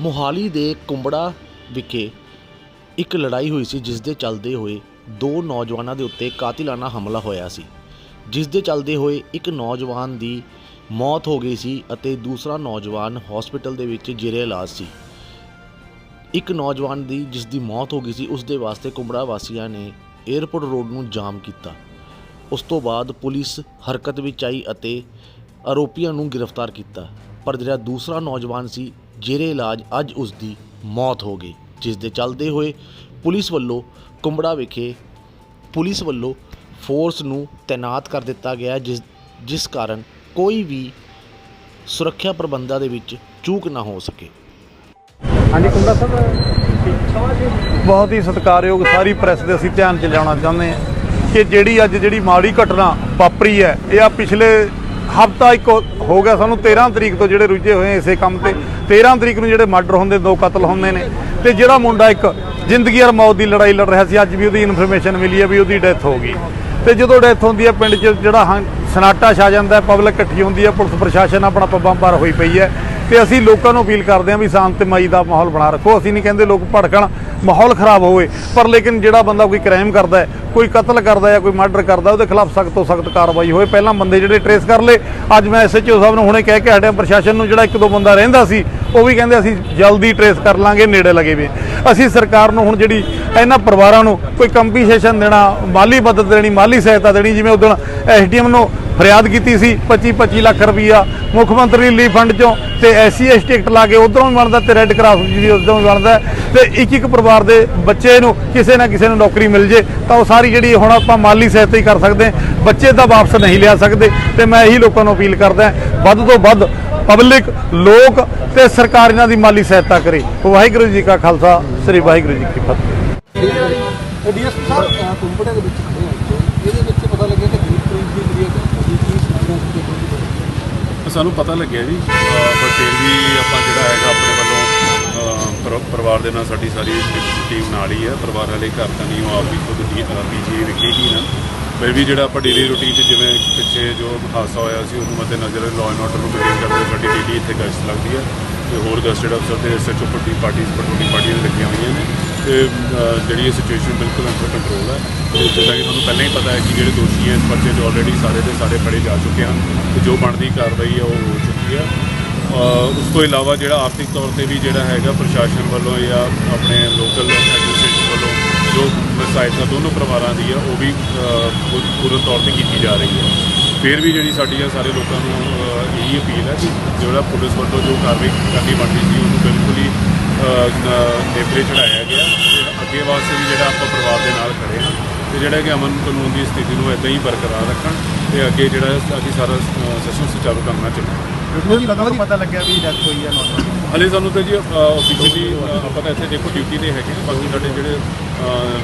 ਮੋਹਾਲੀ ਦੇ ਕੁੰਬੜਾ ਵਿਖੇ ਇੱਕ ਲੜਾਈ ਹੋਈ ਸੀ, ਜਿਸ ਦੇ ਚੱਲਦੇ ਹੋਏ ਦੋ ਨੌਜਵਾਨਾਂ ਦੇ ਉੱਤੇ ਕਾਤਿਲਾਨਾ ਹਮਲਾ ਹੋਇਆ ਸੀ। ਜਿਸ ਦੇ ਚੱਲਦੇ ਹੋਏ ਇੱਕ ਨੌਜਵਾਨ ਦੀ ਮੌਤ ਹੋ ਗਈ ਸੀ ਅਤੇ ਦੂਸਰਾ ਨੌਜਵਾਨ ਹਸਪੀਟਲ ਦੇ ਵਿੱਚ ਜੇਰੇ ਇਲਾਜ ਸੀ। ਇੱਕ ਨੌਜਵਾਨ ਦੀ, ਜਿਸ ਦੀ ਮੌਤ ਹੋ ਗਈ ਸੀ, ਉਸ ਦੇ ਵਾਸਤੇ ਕੁੰਬੜਾ ਵਾਸੀਆਂ ਨੇ 에ਅਰਪੋਰਟ ਰੋਡ ਨੂੰ ਜਾਮ ਕੀਤਾ। ਉਸ ਤੋਂ ਬਾਅਦ ਪੁਲਿਸ ਹਰਕਤ ਵਿੱਚ ਆਈ ਅਤੇ ਆਰੋਪੀਆਂ ਨੂੰ ਗ੍ਰਿਫਤਾਰ ਕੀਤਾ। ਪਰ ਜਿਹੜਾ ਦੂਸਰਾ ਨੌਜਵਾਨ ਸੀ, ਜੇਰੇ ਇਲਾਜ ਅੱਜ ਉਸ ਦੀ ਮੌਤ ਹੋ ਗਈ, ਜਿਸ ਦੇ ਚੱਲਦੇ ਹੋਏ ਪੁਲਿਸ ਵੱਲੋਂ ਕੁੰਬੜਾ ਵਿਖੇ ਪੁਲਿਸ ਵੱਲੋਂ ਫੋਰਸ ਨੂੰ ਤਾਇਨਾਤ ਕਰ ਦਿੱਤਾ ਗਿਆ, ਜਿਸ ਜਿਸ ਕਾਰਨ ਕੋਈ ਵੀ ਸੁਰੱਖਿਆ ਪ੍ਰਬੰਧਾਂ ਦੇ ਵਿੱਚ ਚੂਕ ਨਾ ਹੋ ਸਕੇ। ਹਾਂਜੀ ਕੁੰਡਾ ਸਾਹਿਬ ਬਹੁਤ ਹੀ ਸਤਿਕਾਰਯੋਗ ਸਾਰੀ ਪ੍ਰੈਸ ਦੇ ਅਸੀਂ ਧਿਆਨ ਚ ਲਿਆਉਣਾ ਚਾਹੁੰਦੇ ਹਾਂ ਕਿ ਜਿਹੜੀ ਅੱਜ ਜਿਹੜੀ ਮਾੜੀ ਘਟਨਾ ਵਾਪਰੀ ਹੈ, ਇਹ ਆ ਪਿਛਲੇ ਹਫਤਾ ਇੱਕ ਹੋ ਗਿਆ ਸਾਨੂੰ 13 ਤਰੀਕ ਤੋਂ ਜਿਹੜੇ ਰੁੱਝੇ ਹੋਏ ਇਸੇ ਕੰਮ ਤੇ। 13 ਤਰੀਕ ਨੂੰ ਜਿਹੜੇ ਮਰਡਰ ਹੁੰਦੇ, ਦੋ ਕਤਲ ਹੁੰਦੇ ਨੇ। ਤੇ ਜਿਹੜਾ ਮੁੰਡਾ ਇੱਕ ਜ਼ਿੰਦਗੀ ਔਰ ਮੌਤ ਦੀ ਲੜਾਈ ਲੜ ਰਿਹਾ ਸੀ, ਅੱਜ ਵੀ ਉਹਦੀ ਇਨਫੋਰਮੇਸ਼ਨ ਮਿਲੀ ਹੈ ਵੀ ਉਹਦੀ ਡੈਥ ਹੋ ਗਈ। ਤੇ ਜਦੋਂ ਡੈਥ ਹੁੰਦੀ ਹੈ, ਪਿੰਡ 'ਚ ਜਿਹੜਾ ਹਾਂ ਸਨਾਟਾ ਛਾ ਜਾਂਦਾ ਪਬਲਿਕ ਇਕੱਠੀ ਹੁੰਦੀ ਹੈ, ਪੁਲਿਸ ਪ੍ਰਸ਼ਾਸਨ ਆਪਣਾ ਪੱਬਾਂ ਭਾਰ ਹੋਈ ਪਈ ਹੈ। ਤੇ ਅਸੀਂ ਲੋਕਾਂ ਨੂੰ ਅਪੀਲ ਕਰਦੇ ਹਾਂ ਵੀ ਸ਼ਾਂਤਮਈ ਦਾ ਮਾਹੌਲ ਬਣਾ ਰੱਖੋ। ਅਸੀਂ ਨਹੀਂ ਕਹਿੰਦੇ ਲੋਕ ਭੜਕਣ, ਮਾਹੌਲ ਖਰਾਬ ਹੋਵੇ, ਪਰ ਲੇਕਿਨ ਜਿਹੜਾ ਬੰਦਾ ਕੋਈ ਕ੍ਰਾਈਮ ਕਰਦਾ ਹੈ, ਕੋਈ ਕਤਲ ਕਰਦਾ ਹੈ ਕੋਈ ਮਰਡਰ ਕਰਦਾ ਉਹਦੇ ਖਿਲਾਫ ਸਖਤ ਤੋਂ ਸਖਤ ਕਾਰਵਾਈ ਹੋਵੇ। ਪਹਿਲਾਂ ਬੰਦੇ ਜਿਹੜੇ ਟਰੇਸ ਕਰ ਲਏ। ਅੱਜ ਮੈਂ ਐਸਐਚਓ ਸਾਹਿਬ ਨੂੰ ਹੁਣੇ ਕਹਿ ਕੇ ਹਟਿਆ, ਪ੍ਰਸ਼ਾਸਨ ਨੂੰ ਜਿਹੜਾ ਇੱਕ ਦੋ ਬੰਦਾ ਰਹਿੰਦਾ ਸੀ ਉਹ ਵੀ ਕਹਿੰਦੇ ਅਸੀਂ ਜਲਦੀ ਟਰੇਸ ਕਰ ਲਾਂਗੇ, ਨੇੜੇ ਲੱਗੇ ਵੀ। ਅਸੀਂ ਸਰਕਾਰ ਨੂੰ ਹੁਣ ਜਿਹੜੀ ਇਹਨਾਂ ਪਰਿਵਾਰਾਂ ਨੂੰ ਕੋਈ ਕੰਪਨਸੇਸ਼ਨ ਦੇਣਾ, ਮਾਲੀ ਮਦਦ ਦੇਣੀ, ਮਾਲੀ ਸਹਾਇਤਾ ਦੇਣੀ, ਜਿਵੇਂ ਉਦੋਂ ਐਸਡੀਐਮ ਨੂੰ ਫਰਿਆਦ ਕੀਤੀ ਸੀ 25 25 ਲੱਖ ਰੁਪਈਆ ਮੁੱਖ ਮੰਤਰੀ ਰਿਲੀਫ ਫੰਡ ਚੋਂ, ਤੇ ਐਸਸੀ ਐਸਟੀ ਟਿਕਟ ਲਾ ਕੇ ਉਧਰੋਂ ਵੀ ਬਣਦਾ ਤੇ ਰੈੱਡ ਕਰਾਸ ਵੀ ਉਧਰੋਂ ਵੀ ਬਣਦਾ ਤੇ ਇੱਕ ਇੱਕ ਪਰਿਵਾਰ ਦੇ ਬੱਚੇ ਨੂੰ ਕਿਸੇ ਨਾ ਕਿਸੇ ਨੂੰ ਨੌਕਰੀ ਮਿਲ ਜੇ, ਤਾਂ ਉਹ ਸਾਰੀ ਜਿਹੜੀ ਹੁਣ ਆਪਾਂ ਮਾਲੀ ਸਹਾਇਤਾ ਹੀ ਕਰ ਸਕਦੇ ਬੱਚੇ ਤਾਂ ਵਾਪਸ ਨਹੀਂ ਲਿਆ ਸਕਦੇ, ਤੇ ਮੈਂ ਇਹੀ ਲੋਕਾਂ ਨੂੰ ਅਪੀਲ ਕਰਦਾ ਵੱਧ ਤੋਂ ਵੱਧ ਪਬਲਿਕ ਲੋਕ ਤੇ ਸਰਕਾਰ ਇਹਨਾਂ ਦੀ ਮਾਲੀ ਸਹਾਇਤਾ ਕਰੇ। ਵਾਹਿਗੁਰੂ ਜੀ ਕਾ ਖਾਲਸਾ ਸ੍ਰੀ ਵਾਹਿਗੁਰੂ ਜੀ ਕੀ ਫਤਿਹ। ਡੀਐਸਪੀ ਸਾਹਿਬ ਕੰਪਨੀ ਦੇ ਵਿੱਚ ਖੜੇ ਹਾਂ ਇੱਥੇ। ਇਹਦੇ ਵਿੱਚ ਪਤਾ ਲੱਗਿਆ ਕਿ ਗੁਰਪ੍ਰੀਤ ਦੀ ਜਿਹੜੀ ਹੈ ਉਹਦੀ ਕੀ ਸੂਚਨਾ ਸੀ ਕਿ ਕੋਈ ਸਾਨੂੰ ਪਤਾ ਲੱਗਿਆ ਜੀ ਪਰ ਫਿਰ ਵੀ ਆਪਾਂ ਜਿਹੜਾ ਹੈਗਾ ਆਪਣੇ ਵੱਲੋਂ ਪਰਿਵਾਰ ਦੇ ਨਾਲ ਸਾਡੀ ਸਾਰੀ ਟੀਮ ਨਾਲ ਹੀ ਹੈ ਪਰਿਵਾਰ ਵਾਲੇ ਘਰ ਤਾਂ ਨਹੀਂ ਉਹ ਆਪ ਵੀ ਖੁਦ ਪੀਜੀ ਵਿਖੇ ਹੀ ਨਾ। ਫਿਰ ਵੀ ਜਿਹੜਾ ਆਪਾਂ ਡੇਲੀ ਰੂਟੀਨ 'ਚ ਜਿਵੇਂ ਪਿੱਛੇ ਜੋ ਹਾਦਸਾ ਹੋਇਆ ਸੀ, ਉਹਨੂੰ ਮੱਦੇ ਨਜ਼ਰ ਲਾਅ ਐਂਡ ਆਰਡਰ ਨੂੰ ਮੇਨਟੇਨ ਕਰਦੇ ਸਾਡੀ ਡੇਲੀ ਇੱਥੇ ਗਸ਼ਤ ਲੱਗਦੀ ਹੈ ਤੇ ਹੋਰ ਗਸਟਡ ਅਫਸਰ ਤੇ ਐਸਐਚਓ ਪੱਟੀ ਪਾਰਟੀਆਂ ਪੈਟਰੋਲਿੰਗ ਪਾਰਟੀਆਂ ਲੱਗੀਆਂ ਹੋਈਆਂ ਨੇ ਤੇ ਜਿਹੜੀ ਇਹ ਸਿਚੁਏਸ਼ਨ ਬਿਲਕੁਲ ਅੰਡਰ ਕੰਟਰੋਲ ਹੈ। ਤੇ ਜਿੱਦਾਂ ਕਿ ਤੁਹਾਨੂੰ ਪਹਿਲਾਂ ਹੀ ਪਤਾ ਹੈ ਕਿ ਜਿਹੜੇ ਦੋਸ਼ੀ ਹੈ, ਇਸ ਪਰਚੇ 'ਚ ਆਲਰੇਡੀ ਸਾਰੇ ਦੇ ਸਾਰੇ ਫੜੇ ਜਾ ਚੁੱਕੇ ਹਨ ਤੇ ਜੋ ਬਣਦੀ ਕਾਰਵਾਈ ਹੈ, ਉਹ ਹੋ ਚੁੱਕੀ ਹੈ। ਉਸ ਤੋਂ ਇਲਾਵਾ ਜਿਹੜਾ ਆਰਥਿਕ ਤੌਰ ਤੇ ਵੀ ਜਿਹੜਾ ਹੈਗਾ ਪ੍ਰਸ਼ਾਸਨ ਵੱਲੋਂ ਜਾਂ ਆਪਣੇ ਲੋਕਲ ਐਡਮਿਨਿਸਟ੍ਰੇਸ਼ਨ ਵੱਲੋਂ ਜੋ ਸਹਾਇਤਾ ਦੋਨੋਂ ਪਰਿਵਾਰਾਂ ਦੀ ਆ, ਉਹ ਵੀ ਪੂਰਨ ਤੌਰ ਤੇ ਕੀਤੀ ਜਾ ਰਹੀ ਹੈ। ਫਿਰ ਵੀ ਜਿਹੜੀ ਸਾਡੀ ਆ ਸਾਰੇ ਲੋਕਾਂ ਨੂੰ ਇਹੀ ਅਪੀਲ ਹੈ ਕਿ ਜਿਹੜਾ ਪੁਲਿਸ ਵੱਲੋਂ ਜੋ ਕਾਰਵਾਈ ਕਰਨੀ ਬਣਦੀ ਸੀ, ਉਹਨੂੰ ਬਿਲਕੁਲ ਹੀ ਨੇਪਰੇ ਚੜਾਇਆ ਗਿਆ। ਤੇ ਅੱਗੇ ਵਾਸਤੇ ਵੀ ਜਿਹੜਾ ਆਪਾਂ ਪਰਿਵਾਰ ਦੇ ਨਾਲ ਖੜੇ ਹਾਂ, ਤੇ ਜਿਹੜਾ ਕਿ ਅਮਨ ਕਾਨੂੰਨ ਦੀ ਸਥਿਤੀ ਨੂੰ ਇਦਾਂ ਹੀ ਬਰਕਰਾਰ ਰੱਖਣ ਤੇ ਅੱਗੇ ਜਿਹੜਾ ਅਸੀਂ ਸਾਰਾ ਸੈਸ਼ਨ ਸੁਚਾਰੂ ਕਰਨਾ ਚਾਹੁੰਦੇ ਉਹਦੀ ਪਤਾ ਲੱਗਿਆ ਵੀ ਡੈਥ ਹੋਈ ਹੈ, ਨੌਜਵਾਨ ਹਲੇ ਸਾਨੂੰ ਤਾਂ ਜੀ ਆਫੀਸ਼ੀਅਲੀ ਆਪਾਂ ਤਾਂ ਇੱਥੇ ਦੇਖੋ ਡਿਊਟੀ ਤੇ ਹੈਗੇ ਹਾਂ। ਬਾਕੀ ਸਾਡੇ ਜਿਹੜੇ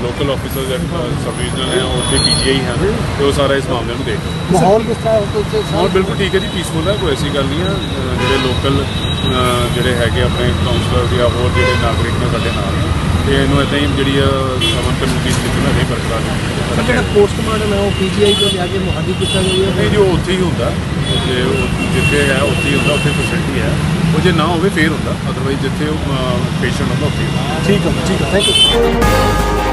local officers and sub regional ਹੈ ਉਹ ਉੱਥੇ ਪੀਜੀਆਈ ਹਨ ਤੇ ਉਹ ਸਾਰਾ ਇਸ ਮਾਮਲੇ ਨੂੰ ਦੇਖ। ਮਾਹੌਲ ਕਿਸ ਤਰ੍ਹਾਂ ਹੈ ਉੱਥੇ? ਮਾਹੌਲ ਬਿਲਕੁਲ ਠੀਕ ਹੈ ਜੀ ਪੀਸਫੁਲ ਹੈ ਕੋਈ ਐਸੀ ਗੱਲ ਨਹੀਂ ਹੈ। ਅਹ ਜਿਹੜੇ ਲੋਕਲ ਜਿਹੜੇ ਹੈਗੇ ਆਪਣੇ ਕਾਉਂਸਲਰ ਜਾਂ ਹੋਰ ਜਿਹੜੇ ਨਾਗਰਿਕ ਨੇ ਸਾਡੇ ਨਾਲ ਤੇ ਇਹਨੂੰ ਇਦਾਂ ਹੀ ਜਿਹੜੀ ਆ ਅਮਨ ਕਾਨੂੰਨ ਦੀ ਸਥਿਤੀ ਨਾਲ ਇਹ ਬਰਕਰਾਰ ਜਿਹੜਾ ਰੱਖਿਆ ਪੋਸਟਮਾਰਟਮ ਹੈ ਉਹ ਪੀਜੀਆਈ ਤੋਂ ਲਿਆ ਕੇ ਮੁਹਾਲੀ ਕੀਤਾ ਗਿਆ ਨਹੀਂ ਜੀ ਉਹ ਉੱਥੇ ਹੀ ਹੁੰਦਾ। ਤੇ ਉਹ ਜਿੱਥੇ ਹੈ ਉੱਥੇ ਹੀ ਹੁੰਦਾ ਉੱਥੇ ਫੈਸਿਲਿਟੀ ਹੈ। ਉਹ ਜੇ ਨਾ ਹੋਵੇ, ਫੇਰ ਹੁੰਦਾ। ਅਦਰਵਾਈਜ਼ ਜਿੱਥੇ ਉਹ ਪੇਸ਼ੈਂਟ ਹੁੰਦਾ, ਉੱਥੇ ਹੁੰਦਾ। ਠੀਕ ਹੈ ਠੀਕ ਹੈ ਥੈਂਕ ਯੂ